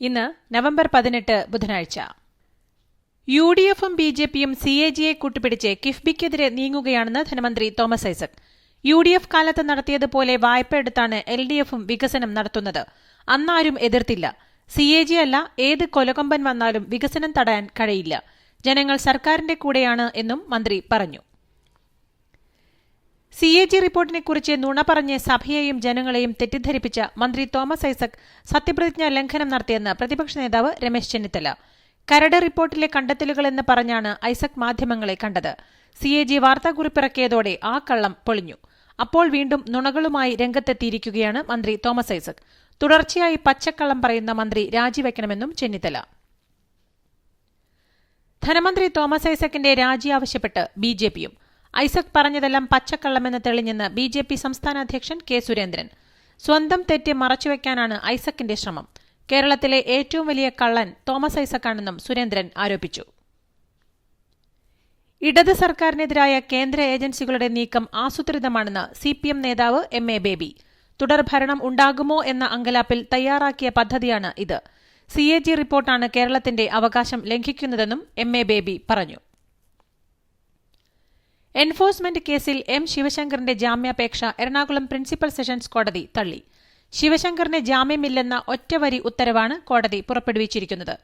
ഇന്ന് നവംബർ പതിനെട്ട് ബുധനാഴ്ച. യു ഡി എഫും ബി ജെ പിയും സി എ ജിയെ കൂട്ടുപിടിച്ച് കിഫ്ബിക്കെതിരെ നീങ്ങുകയാണെന്ന് ധനമന്ത്രി Thomas Isaac. U D F കാലത്ത് നടത്തിയതുപോലെ വായ്പ എടുത്താണ് എൽ ഡി എഫും വികസനം നടത്തുന്നത്. അന്നാരും എതിർത്തില്ല. സി എ ജി അല്ല ഏത് കൊലകമ്പൻ വന്നാലും വികസനം തടയാൻ കഴിയില്ല. ജനങ്ങൾ സർക്കാരിന്റെ കൂടെയാണ് എന്നും മന്ത്രി പറഞ്ഞു. സി എ ജി റിപ്പോർട്ടിനെക്കുറിച്ച് നുണ പറഞ്ഞ് സഭയെയും ജനങ്ങളെയും തെറ്റിദ്ധരിപ്പിച്ച മന്ത്രി തോമസ് ഐസക് സത്യപ്രതിജ്ഞ ലംഘനം നടത്തിയെന്ന് പ്രതിപക്ഷ നേതാവ് രമേശ് ചെന്നിത്തല. കരട് റിപ്പോർട്ടിലെ കണ്ടെത്തലുകളെന്ന് പറഞ്ഞാണ് ഐസക് മാധ്യമങ്ങളെ കണ്ടത്. സി എ ജി വാർത്താക്കുറിപ്പിറക്കിയതോടെ ആ കള്ളം പൊളിഞ്ഞു. അപ്പോൾ വീണ്ടും നുണകളുമായി രംഗത്തെത്തിയിരിക്കുകയാണ് മന്ത്രി തോമസ് ഐസക്. തുടർച്ചയായി പച്ചക്കള്ളം പറയുന്ന മന്ത്രി രാജിവെക്കണമെന്നും ചെന്നിത്തല. ധനമന്ത്രി തോമസ് ഐസക്കിന്റെ രാജി ആവശ്യപ്പെട്ട് ബി ജെ പിയും ഐസക് പറഞ്ഞതെല്ലാം പച്ചക്കള്ളമെന്ന് തെളിഞ്ഞെന്ന് ബി ജെ പി സംസ്ഥാന അധ്യക്ഷൻ കെ സുരേന്ദ്രൻ. സ്വന്തം തെറ്റ് മറച്ചുവെക്കാനാണ് ഐസക്കിന്റെ ശ്രമം. കേരളത്തിലെ ഏറ്റവും വലിയ കള്ളൻ തോമസ് ഐസക്കാണെന്നും സുരേന്ദ്രൻ ആരോപിച്ചു. ഇടത് സർക്കാരിനെതിരായ കേന്ദ്ര ഏജൻസികളുടെ നീക്കം ആസൂത്രിതമാണെന്ന് സി പി എം നേതാവ് എം എ ബേബി. തുടർഭരണം ഉണ്ടാകുമോ എന്ന അങ്കലാപ്പിൽ തയ്യാറാക്കിയ പദ്ധതിയാണ് ഇത്. സി എ ജി റിപ്പോർട്ടാണ് കേരളത്തിന്റെ അവകാശം ലംഘിക്കുന്നതെന്നും എം എ ബേബി പറഞ്ഞു. എൻഫോഴ്സ്മെന്റ് കേസിൽ എം ശിവശങ്കറിന്റെ ജാമ്യാപേക്ഷ എറണാകുളം പ്രിൻസിപ്പൽ സെഷൻസ് കോടതി തള്ളി. ശിവശങ്കറിന് ജാമ്യമില്ലെന്ന ഒറ്റവരി ഉത്തരവാണ് കോടതി പുറപ്പെടുവിച്ചിരിക്കുന്നത്.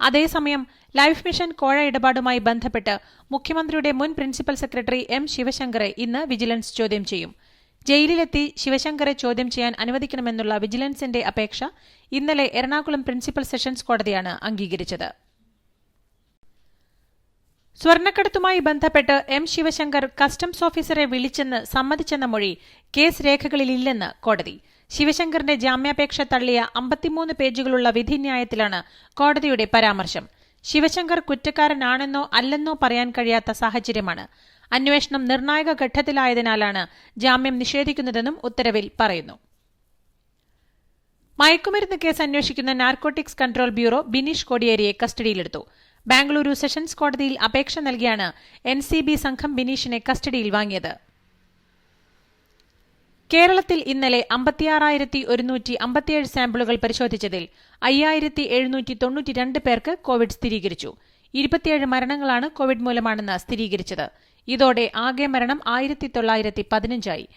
അതേസമയം ലൈഫ് മിഷൻ കോഴ ഇടപാടുമായി ബന്ധപ്പെട്ട് മുഖ്യമന്ത്രിയുടെ മുൻ പ്രിൻസിപ്പൽ സെക്രട്ടറി എം ശിവശങ്കറെ ഇന്ന് വിജിലൻസ് ചോദ്യം ചെയ്യും. ജയിലിലെത്തി ശിവശങ്കറെ ചോദ്യം ചെയ്യാൻ അനുവദിക്കണമെന്നുള്ള വിജിലൻസിന്റെ അപേക്ഷ ഇന്നലെ എറണാകുളം പ്രിൻസിപ്പൽ സെഷൻസ് കോടതിയാണ് അംഗീകരിച്ചത്. സ്വർണക്കടത്തുമായി ബന്ധപ്പെട്ട് എം ശിവശങ്കർ കസ്റ്റംസ് ഓഫീസറെ വിളിച്ചെന്ന് സമ്മതിച്ചെന്ന മൊഴി കേസ് രേഖകളിലില്ലെന്ന് കോടതി. ശിവശങ്കറിന്റെ ജാമ്യാപേക്ഷ തള്ളിയ അമ്പത്തിമൂന്ന് പേജുകളുള്ള വിധിന്യായത്തിലാണ് കോടതിയുടെ പരാമർശം. ശിവശങ്കർ കുറ്റക്കാരനാണെന്നോ അല്ലെന്നോ പറയാൻ കഴിയാത്ത സാഹചര്യമാണ്. അന്വേഷണം നിർണായക ഘട്ടത്തിലായതിനാലാണ് ജാമ്യം നിഷേധിക്കുന്നതെന്നും ഉത്തരവിൽ പറയുന്നു. മയക്കുമരുന്ന് കേസ് അന്വേഷിക്കുന്ന നാർക്കോട്ടിക്സ് കൺട്രോൾ ബ്യൂറോ ബിനീഷ് കോടിയേരിയെ കസ്റ്റഡിയിലെടുത്തു. ബാംഗ്ലൂരു സെഷൻസ് കോടതിയിൽ അപേക്ഷ നൽകിയാണ് എൻ സി ബി സംഘം ബിനീഷിനെ കസ്റ്റഡിയിൽ വാങ്ങിയത്. കേരളത്തിൽ ഇന്നലെ അമ്പത്തിയാറായിരത്തി ഒരുന്നൂറ്റി അമ്പത്തിയേഴ് സാമ്പിളുകൾ പരിശോധിച്ചതിൽ അയ്യായിരത്തി എഴുന്നൂറ്റി തൊണ്ണൂറ്റിരണ്ട് പേർക്ക് കോവിഡ് സ്ഥിരീകരിച്ചു. ഇരുപത്തിയേഴ് മരണങ്ങളാണ് കോവിഡ് മൂലമാണെന്ന് സ്ഥിരീകരിച്ചത്. ഇതോടെ ആകെ മരണം ആയിരത്തി തൊള്ളായിരത്തി പതിനഞ്ചായി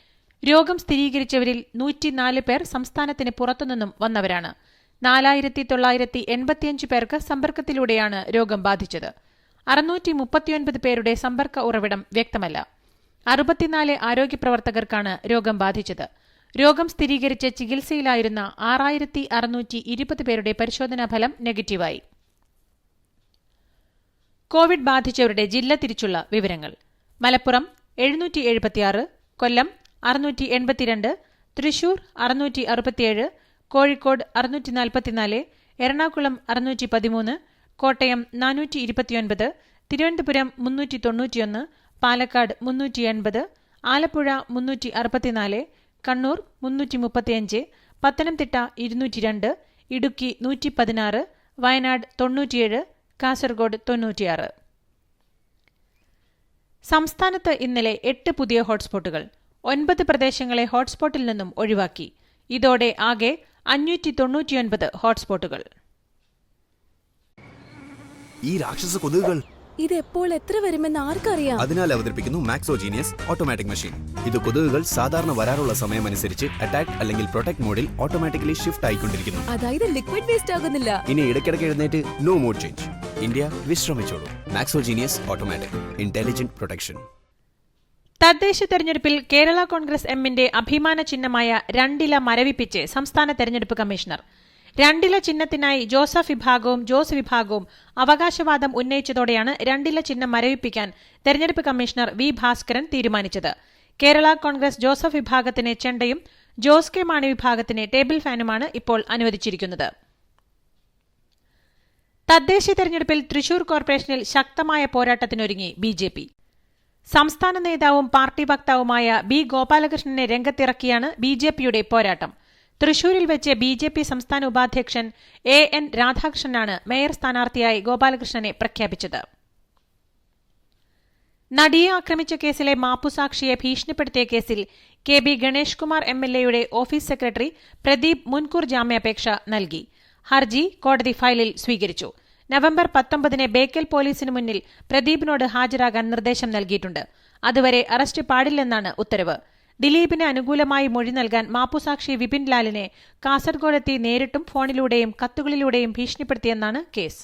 രോഗം സ്ഥിരീകരിച്ചവരിൽ നൂറ്റിനാല് പേർ സംസ്ഥാനത്തിന് പുറത്തുനിന്നും വന്നവരാണ്. നാലായിരത്തി തൊള്ളായിരത്തി എൺപത്തിയഞ്ച് പേർക്ക് സമ്പർക്കത്തിലൂടെയാണ് രോഗം ബാധിച്ചത്. അറുന്നൂറ്റി മുപ്പത്തിയൊൻപത് പേരുടെ സമ്പർക്ക ഉറവിടം വ്യക്തമല്ല. അറുപത്തിനാല് ആരോഗ്യ പ്രവർത്തകർക്കാണ് രോഗം ബാധിച്ചത്. രോഗം സ്ഥിരീകരിച്ച് ചികിത്സയിലായിരുന്ന ആറായിരത്തി അറുന്നൂറ്റി ഇരുപത് പേരുടെ പരിശോധനാ ഫലം നെഗറ്റീവായി. കോവിഡ് ബാധിച്ചവരുടെ ജില്ല തിരിച്ചുള്ള വിവരങ്ങൾ. മലപ്പുറം എഴുന്നൂറ്റി എഴുപത്തിയാറ് കൊല്ലം അറുന്നൂറ്റി എൺപത്തിരണ്ട് തൃശൂർ അറുന്നൂറ്റി അറുപത്തിയേഴ് കോഴിക്കോട് അറുന്നൂറ്റി നാൽപ്പത്തിനാല് എറണാകുളം അറുന്നൂറ്റി പതിമൂന്ന് കോട്ടയം നാനൂറ്റി ഇരുപത്തിയൊൻപത് തിരുവനന്തപുരം മുന്നൂറ്റി തൊണ്ണൂറ്റിയൊന്ന് പാലക്കാട് മുന്നൂറ്റി എൺപത് ആലപ്പുഴ മുന്നൂറ്റി അറുപത്തിനാല് കണ്ണൂർ മുന്നൂറ്റി മുപ്പത്തിയഞ്ച് പത്തനംതിട്ട ഇരുന്നൂറ്റി രണ്ട് ഇടുക്കി നൂറ്റി പതിനാറ് വയനാട് തൊണ്ണൂറ്റിയേഴ് കാസർഗോഡ് തൊണ്ണൂറ്റിയാറ്. സംസ്ഥാനത്ത് ഇന്നലെ എട്ട് പുതിയ ഹോട്ട്സ്പോട്ടുകൾ ഒൻപത് പ്രദേശങ്ങളെ ഹോട്ട്സ്പോട്ടിൽ നിന്നും ഒഴിവാക്കി. ഇതോടെ ആകെ അഞ്ഞൂറ്റി തൊണ്ണൂറ്റിയൊൻപത് ഹോട്ട്സ്പോട്ടുകൾ. ഈ രാക്ഷസ കൊതുകുകൾ ഇത് എപ്പോൾ എത്ര വരുമെന്ന് ആർക്കറിയാം? അതിനാൽ അവതരിപ്പിക്കുന്നു മാക്സോജീനിയസ് ഓട്ടോമാറ്റിക് മെഷീൻ ഇത് കൊതുകുകൾ സാധാരണ വരാറുള്ള സമയം അനുസരിച്ച് അറ്റാക്ക് അല്ലെങ്കിൽ പ്രൊട്ടക്ട് മോഡിൽ ഓട്ടോമാറ്റിക്കലി ഷിഫ്റ്റ് ആയിക്കൊണ്ടിരിക്കുന്നു. അതായത് ലിക്വിഡ് വേസ്റ്റ് ആകുന്നില്ല. ഇനി ഇടയ്ക്കിടയ്ക്ക് എഴുന്നേറ്റ് നോ മോഡ് ചേഞ്ച് ഇന്ത്യ വിശ്രമിച്ചോളൂ. മാക്സോജീനിയസ് ഓട്ടോമാറ്റിക് ഇന്റലിജന്റ് പ്രൊട്ടക്ഷൻ തദ്ദേശ തെരഞ്ഞെടുപ്പിൽ കേരള കോൺഗ്രസ് എമ്മിന്റെ അഭിമാന ചിഹ്നമായ രണ്ടില മരവിപ്പിച്ച് സംസ്ഥാന തെരഞ്ഞെടുപ്പ് കമ്മീഷണർ. രണ്ടില ചിഹ്നത്തിനായി ജോസഫ് വിഭാഗവും ജോസ് വിഭാഗവും അവകാശവാദം ഉന്നയിച്ചതോടെയാണ് രണ്ടില ചിഹ്നം മരവിപ്പിക്കാൻ തെരഞ്ഞെടുപ്പ് കമ്മീഷണർ വി ഭാസ്കരൻ തീരുമാനിച്ചത്. കേരള കോൺഗ്രസ് ജോസഫ് വിഭാഗത്തിന് ചെണ്ടയും ജോസ് കെ മാണി വിഭാഗത്തിന് ടേബിൾ ഫാനുമാണ് ഇപ്പോൾ അനുവദിച്ചിരിക്കുന്നത്. തദ്ദേശ തെരഞ്ഞെടുപ്പിൽ തൃശൂർ കോർപ്പറേഷനിൽ ശക്തമായ പോരാട്ടത്തിനൊരുങ്ങി ബി ജെ പി. സംസ്ഥാന നേതാവും പാർട്ടി വക്താവുമായ ബി ഗോപാലകൃഷ്ണനെ രംഗത്തിറക്കിയാണ് ബി ജെ പിയുടെ പോരാട്ടം. തൃശൂരിൽ വെച്ച് ബി ജെ പി സംസ്ഥാന ഉപാധ്യക്ഷൻ എ എൻ രാധാകൃഷ്ണനാണ് മേയർ സ്ഥാനാർത്ഥിയായി ഗോപാലകൃഷ്ണനെ പ്രഖ്യാപിച്ചത്. നടിയെ ആക്രമിച്ച കേസിലെ മാപ്പുസാക്ഷിയെ ഭീഷണിപ്പെടുത്തിയ കേസിൽ K B Ganesh Kumar M L എയുടെ ഓഫീസ് സെക്രട്ടറി പ്രദീപ് മുൻകൂർ ജാമ്യാപേക്ഷ നൽകി. ഹർജി കോടതി ഫയലിൽ സ്വീകരിച്ചു. നവംബർ പത്തൊമ്പതിന് ബേക്കൽ പോലീസിന് മുന്നിൽ പ്രദീപിനോട് ഹാജരാകാൻ നിർദ്ദേശം നൽകിയിട്ടുണ്ട്. അതുവരെ അറസ്റ്റ് പാടില്ലെന്നാണ് ഉത്തരവ്. ദിലീപിന് അനുകൂലമായി മൊഴി നൽകാൻ മാപ്പുസാക്ഷി വിപിൻ ലാലിനെ കാസർഗോഡെത്തി നേരിട്ടും ഫോണിലൂടെയും കത്തുകളിലൂടെയും ഭീഷണിപ്പെടുത്തിയെന്നാണ് കേസ്.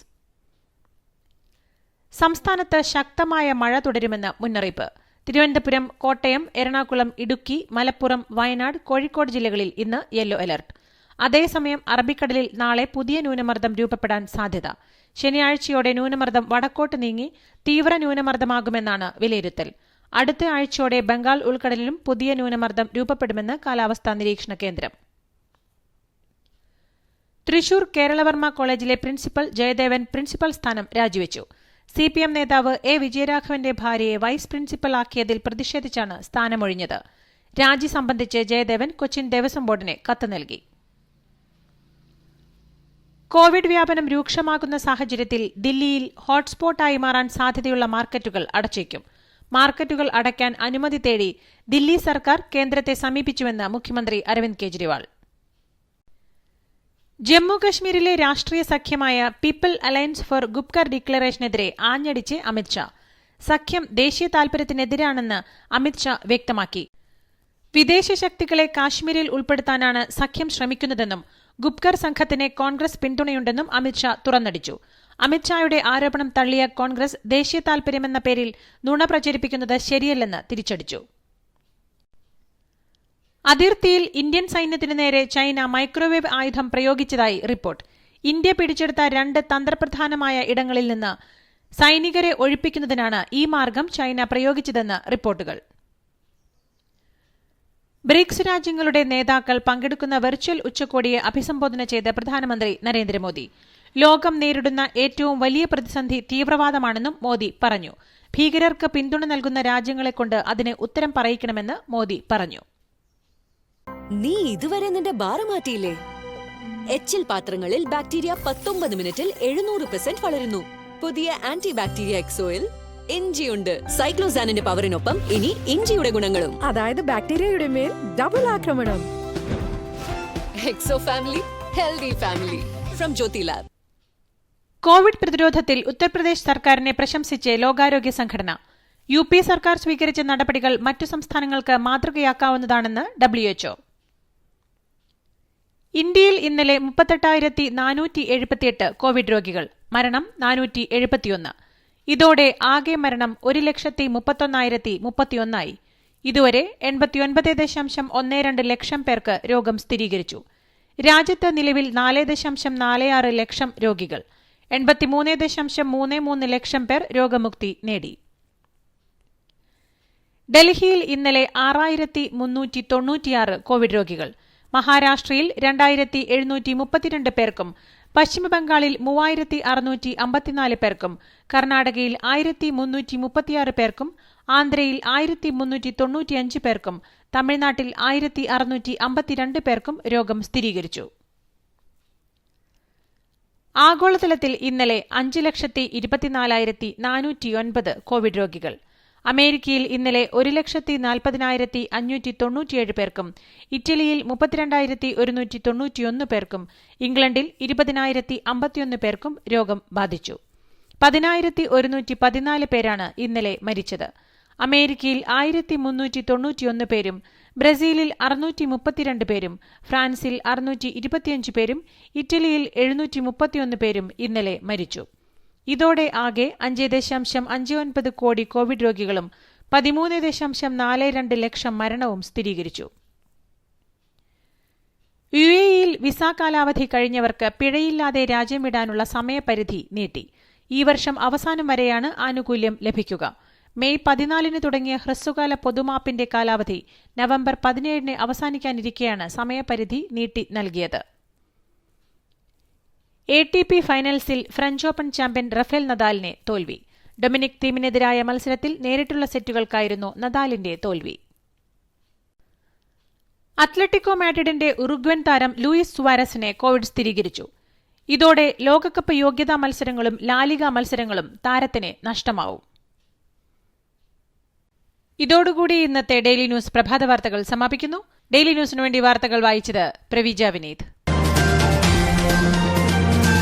സംസ്ഥാനത്ത് ശക്തമായ മഴ തുടരുമെന്ന് മുന്നറിയിപ്പ്. തിരുവനന്തപുരം കോട്ടയം എറണാകുളം ഇടുക്കി മലപ്പുറം വയനാട് കോഴിക്കോട് ജില്ലകളിൽ ഇന്ന് യെല്ലോ അലർട്ട്. അതേസമയം അറബിക്കടലിൽ നാളെ പുതിയ ന്യൂനമർദ്ദം രൂപപ്പെടാൻ സാധ്യത. ശനിയാഴ്ചയോടെ ന്യൂനമർദ്ദം വടക്കോട്ട് നീങ്ങി തീവ്ര ന്യൂനമർദ്ദമാകുമെന്നാണ് വിലയിരുത്തൽ. അടുത്ത ആഴ്ചയോടെ ബംഗാൾ ഉൾക്കടലിലും പുതിയ ന്യൂനമർദ്ദം രൂപപ്പെടുമെന്ന് കാലാവസ്ഥാ നിരീക്ഷണ കേന്ദ്രം. തൃശൂർ കേരളവർമ്മ കോളേജിലെ പ്രിൻസിപ്പൽ ജയദേവൻ പ്രിൻസിപ്പൽ സ്ഥാനം രാജിവെച്ചു. സി പി എം നേതാവ് എ വിജയരാഘവന്റെ ഭാര്യയെ വൈസ് പ്രിൻസിപ്പൽ ആക്കിയതിൽ പ്രതിഷേധിച്ചാണ് സ്ഥാനമൊഴിഞ്ഞത്. രാജി സംബന്ധിച്ച് ജയദേവൻ കൊച്ചിൻ ദേവസ്വം ബോർഡിന് കത്ത് നൽകി. കോവിഡ് വ്യാപനം രൂക്ഷമാകുന്ന സാഹചര്യത്തിൽ ദില്ലിയിൽ ഹോട്ട്സ്പോട്ടായി മാറാൻ സാധ്യതയുള്ള മാർക്കറ്റുകൾ അടച്ചേക്കും. മാർക്കറ്റുകൾ അടയ്ക്കാൻ അനുമതി തേടി ദില്ലി സർക്കാർ കേന്ദ്രത്തെ സമീപിച്ചുവെന്ന് മുഖ്യമന്ത്രി അരവിന്ദ് കെജ്രിവാൾ. ജമ്മുകശ്മീരിലെ രാഷ്ട്രീയ സഖ്യമായ പീപ്പിൾ അലയൻസ് ഫോർ ഗുപ്കർ ഡിക്ലറേഷനെതിരെ ആഞ്ഞടിച്ച് അമിത്ഷാ സഖ്യം ദേശീയ താൽപര്യത്തിനെതിരാണെന്ന് അമിത്ഷാ വ്യക്തമാക്കി. വിദേശ ശക്തികളെ കാശ്മീരിൽ ഉൾപ്പെടുത്താനാണ് സഖ്യം ശ്രമിക്കുന്നതെന്നും ഗുപ്കർ സംഘത്തിന് കോൺഗ്രസ് പിന്തുണയുണ്ടെന്നും അമിത്ഷാ തുറന്നടിച്ചു. അമിത്ഷായുടെ ആരോപണം തള്ളിയ കോൺഗ്രസ് ദേശീയ താൽപര്യമെന്ന പേരിൽ നുണ പ്രചരിപ്പിക്കുന്നത് ശരിയല്ലെന്ന് തിരിച്ചടിച്ചു. അതിർത്തിയിൽ ഇന്ത്യൻ സൈന്യത്തിനു നേരെ ചൈന മൈക്രോവേവ് ആയുധം പ്രയോഗിച്ചതായി റിപ്പോർട്ട്. ഇന്ത്യ പിടിച്ചെടുത്ത രണ്ട് തന്ത്രപ്രധാനമായ ഇടങ്ങളിൽ നിന്ന് സൈനികരെ ഒഴിപ്പിക്കുന്നതിനാണ് ഈ മാർഗം ചൈന പ്രയോഗിച്ചതെന്ന് റിപ്പോർട്ടുകൾ. ബ്രിക്സ് രാജ്യങ്ങളുടെ നേതാക്കൾ പങ്കെടുക്കുന്ന വെർച്വൽ ഉച്ചകോടിയെ അഭിസംബോധന ചെയ്ത പ്രധാനമന്ത്രി നരേന്ദ്രമോദി. ലോകം നേരിടുന്ന ഏറ്റവും വലിയ പ്രതിസന്ധി തീവ്രവാദമാണെന്നും മോദി പറഞ്ഞു. ഭീകരർക്ക് പിന്തുണ നൽകുന്ന രാജ്യങ്ങളെക്കൊണ്ട് അതിന് ഉത്തരം പറയിക്കണമെന്ന് മോദി പറഞ്ഞു. നീ ഇതുവരെ നിന്റെ ബാറ മാറ്റിയില്ലേ? എച്ചിൽ പാത്രങ്ങളിൽ ബാക്ടീരിയ പത്തൊമ്പത് മിനിറ്റിൽ എഴുന്നൂറ് പെർസെന്റ് വളരുന്നു. പുതിയ ആന്റി ബാക്ടീരിയ എക്സോയിൽ ഇഞ്ചിയുണ്ട് സൈക്ലോസാനിന്റെ പവറിനൊപ്പം ഇനി ഇഞ്ചിയുടെ ഗുണങ്ങളും. അതായത് ബാക്ടീരിയയുടെ മേൽ ഡബിൾ ആക്രമണം. Exo family healthy family from Jyothi lab covid പ്രതിരോധത്തിൽ ഉത്തർപ്രദേശ് സർക്കാരിനെ പ്രശംസിച്ച് ലോകാരോഗ്യ സംഘടന. യു പി സർക്കാർ സ്വീകരിച്ച നടപടികൾ മറ്റു സംസ്ഥാനങ്ങൾക്ക് മാതൃകയാക്കാവുന്നതാണെന്ന് ഡബ്ല്യുഎച്ച്ഒ ഇന്ത്യയിൽ ഇന്നലെ മുപ്പത്തെട്ടായിരത്തി നാനൂറ്റി എഴുപത്തിയെട്ട് കോവിഡ് രോഗികൾ. മരണം നാനൂറ്റി എഴുപത്തിയൊന്ന്. ഇതോടെ ആകെ മരണം ഒരു ലക്ഷത്തി മുപ്പത്തൊന്നായിരത്തി മുപ്പത്തിയൊന്നായി. ഇതുവരെ എൺപത്തിയൊൻപത് ദശാംശം ഒന്ന് രണ്ട് ലക്ഷം പേർക്ക് രോഗം സ്ഥിരീകരിച്ചു. രാജ്യത്ത് നിലവിൽ നാല് ദശാംശം നാല് ആറ് ലക്ഷം രോഗികൾ. എൺപത്തിമൂന്ന് ദശാംശം മൂന്ന് മൂന്ന് ലക്ഷം പേർ രോഗമുക്തി നേടി. ഡൽഹിയിൽ ഇന്നലെ ആറായിരത്തി മുന്നൂറ്റി തൊണ്ണൂറ്റിയാറ് കോവിഡ് രോഗികൾ. മഹാരാഷ്ട്രയിൽ രണ്ടായിരത്തി എഴുന്നൂറ്റി മുപ്പത്തിരണ്ട് പേർക്കും പശ്ചിമബംഗാളിൽ മൂവായിരത്തി അറുന്നൂറ്റി അമ്പത്തിനാല് പേർക്കും കർണാടകയിൽ ആയിരത്തി മുന്നൂറ്റി മുപ്പത്തിയാറ് പേർക്കും ആന്ധ്രയിൽ ആയിരത്തി മുന്നൂറ്റി തൊണ്ണൂറ്റിയഞ്ച് പേർക്കും തമിഴ്നാട്ടിൽ ആയിരത്തി അറുന്നൂറ്റി അമ്പത്തിരണ്ട് പേർക്കും രോഗം സ്ഥിരീകരിച്ചു. ആഗോളതലത്തിൽ ഇന്നലെ അഞ്ച് ലക്ഷത്തി ഇരുപത്തിനാലായിരത്തി നാനൂറ്റിയൊൻപത് കോവിഡ് രോഗികൾ അമേരിക്കയിൽ ഇന്നലെ ഒരു ലക്ഷത്തി നാൽപ്പതിനായിരത്തി അഞ്ഞൂറ്റി തൊണ്ണൂറ്റിയേഴ് പേർക്കും ഇറ്റലിയിൽ മുപ്പത്തിരണ്ടായിരത്തി ഒരുന്നൂറ്റി തൊണ്ണൂറ്റിയൊന്ന് പേർക്കും ഇംഗ്ലണ്ടിൽ ഇരുപതിനായിരത്തി അമ്പത്തിയൊന്ന് പേർക്കും രോഗം ബാധിച്ചു. പതിനായിരത്തി ഒരുന്നൂറ്റി പതിനാല് പേരാണ് ഇന്നലെ മരിച്ചത്. അമേരിക്കയിൽ ആയിരത്തി മുന്നൂറ്റി തൊണ്ണൂറ്റിയൊന്ന് പേരും ബ്രസീലിൽ അറുന്നൂറ്റി മുപ്പത്തിരണ്ട് പേരും ഫ്രാൻസിൽ അറുന്നൂറ്റി ഇരുപത്തിയഞ്ച് പേരും ഇറ്റലിയിൽ എഴുന്നൂറ്റി മുപ്പത്തിയൊന്ന് പേരും ഇന്നലെ മരിച്ചു. ഇതോടെ ആകെ അഞ്ച് ദശാംശം അഞ്ച് ഒൻപത് കോടി കോവിഡ് രോഗികളും പതിമൂന്ന് ദശാംശം നാല് രണ്ട് ലക്ഷം മരണവും സ്ഥിരീകരിച്ചു. യു എയിൽ വിസ കാലാവധി കഴിഞ്ഞവർക്ക് പിഴയില്ലാതെ രാജ്യം വിടാനുള്ള സമയപരിധി നീട്ടി. ഈ വർഷം അവസാനം വരെയാണ് ആനുകൂല്യം ലഭിക്കുക. മെയ് പതിനാലിന് തുടങ്ങിയ ഹ്രസ്വകാല പൊതുമാപ്പിന്റെ കാലാവധി നവംബർ പതിനേഴിന് അവസാനിക്കാനിരിക്കെയാണ് സമയപരിധി നീട്ടി നൽകിയത്. എ ടി പി ഫൈനൽസിൽ ഫ്രഞ്ച് ഓപ്പൺ ചാമ്പ്യൻ റഫേൽ നദാലിനെ തോൽവി. ഡൊമിനിക് തീമിനെതിരായ മത്സരത്തിൽ നേരിട്ടുള്ള സെറ്റുകൾക്കായിരുന്നു നദാലിന്റെ തോൽവി. അത്ലറ്റിക്കോ മാഡ്രിഡിന്റെ ഉറുഗ്വൻ താരം ലൂയിസ് സുവാരസിനെ കോവിഡ് സ്ഥിരീകരിച്ചു. ഇതോടെ ലോകകപ്പ് യോഗ്യതാ മത്സരങ്ങളും ലാലിക മത്സരങ്ങളും താരത്തിന് നഷ്ടമാവും. ഇതോടുകൂടി ഇന്നത്തെ ഡെയിലി ന്യൂസ് പ്രഭാത വാർത്തകൾ സമാപിക്കുന്നു. ഡെയിലി ന്യൂസിനു വേണ്ടി വാർത്തകൾ വായിച്ചത് Pravija Vineeth.